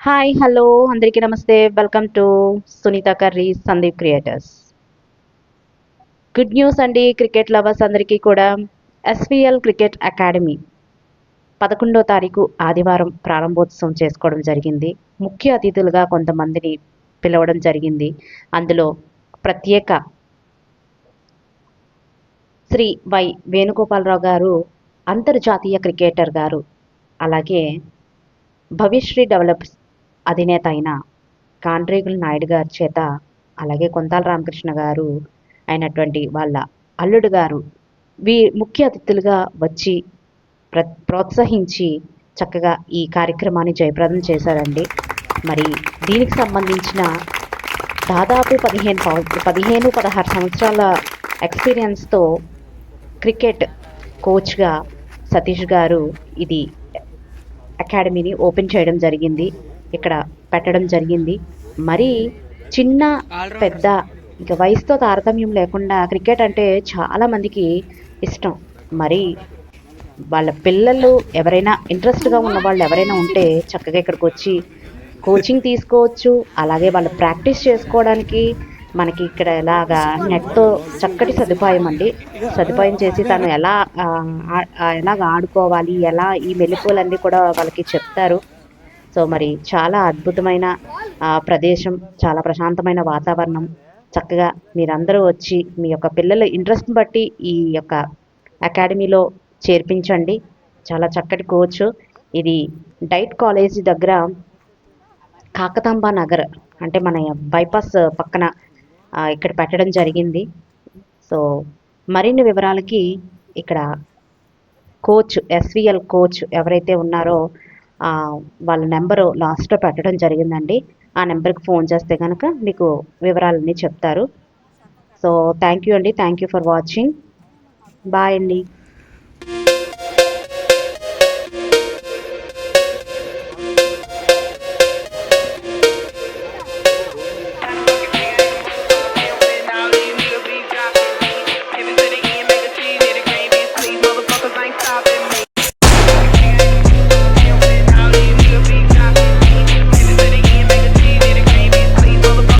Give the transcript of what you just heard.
Hi hello అందరికీ నమస్తే. Welcome to Sunitha curry Sandeep creators good news అండి cricket lovers అందరికీ కూడా. ఎస్విఎల్ క్రికెట్ అకాడమీ పదకొండో తారీఖు ఆదివారం ప్రారంభోత్సవం చేసుకోవడం జరిగింది. ముఖ్య అతిథులుగా కొంతమందిని పిలవడం జరిగింది. అందులో ప్రత్యేక శ్రీ వై వేణుగోపాలరావు గారు అంతర్జాతీయ క్రికెటర్ గారు అలాగే భవిశ్రీ డెవలప్స్ అధినేత అయిన కాండ్రేగుల నాయుడు గారి చేత అలాగే కొంతాల రామకృష్ణ గారు అయినటువంటి వాళ్ళ అల్లుడు గారు వీ ముఖ్య అతిథులుగా వచ్చి ప్ర ప్రోత్సహించి చక్కగా ఈ కార్యక్రమాన్ని జయప్రదం చేశారండి. మరి దీనికి సంబంధించిన దాదాపు పదిహేను పవ- పదిహేను పదహారు సంవత్సరాల ఎక్స్పీరియన్స్తో క్రికెట్ కోచ్గా సతీష్ గారు ఇది అకాడమీని ఓపెన్ చేయడం జరిగింది. ఇక్కడ పెట్టడం జరిగింది. మరి చిన్న పెద్ద ఇక వయసుతో తారతమ్యం లేకుండా క్రికెట్ అంటే చాలా మందికి ఇష్టం. మరి వాళ్ళ పిల్లలు ఎవరైనా ఇంట్రెస్ట్గా ఉన్న వాళ్ళు ఎవరైనా ఉంటే చక్కగా ఇక్కడికి వచ్చి కోచింగ్ తీసుకోవచ్చు. అలాగే వాళ్ళు ప్రాక్టీస్ చేసుకోవడానికి మనకి ఇక్కడ ఎలాగా నెట్తో చక్కటి సదుపాయం అండి. సదుపాయం చేసి తను ఎలా ఎలాగ ఆడుకోవాలి ఎలా ఈ మెలకువలన్నీ కూడా వాళ్ళకి చెప్తారు. సో మరి చాలా అద్భుతమైన ప్రదేశం చాలా ప్రశాంతమైన వాతావరణం. చక్కగా మీరందరూ వచ్చి మీ యొక్క పిల్లల ఇంట్రెస్ట్ని బట్టి ఈ యొక్క అకాడమీలో చేర్పించండి. చాలా చక్కటి కోచ్. ఇది డైట్ కాలేజీ దగ్గర కాకతాంబ నగర్ అంటే మన బైపాస్ పక్కన ఇక్కడ పెట్టడం జరిగింది. సో మరిన్ని వివరాలకి ఇక్కడ కోచ్ ఎస్విఎల్ కోచ్ ఎవరైతే ఉన్నారో వాళ్ళ నెంబరు లాస్ట్లో పెట్టడం జరిగిందండి. ఆ నెంబర్కి ఫోన్ చేస్తే కనుక మీకు వివరాలన్నీ చెప్తారు. సో థ్యాంక్ యూ అండి. Thank you for watching. Bye అండి.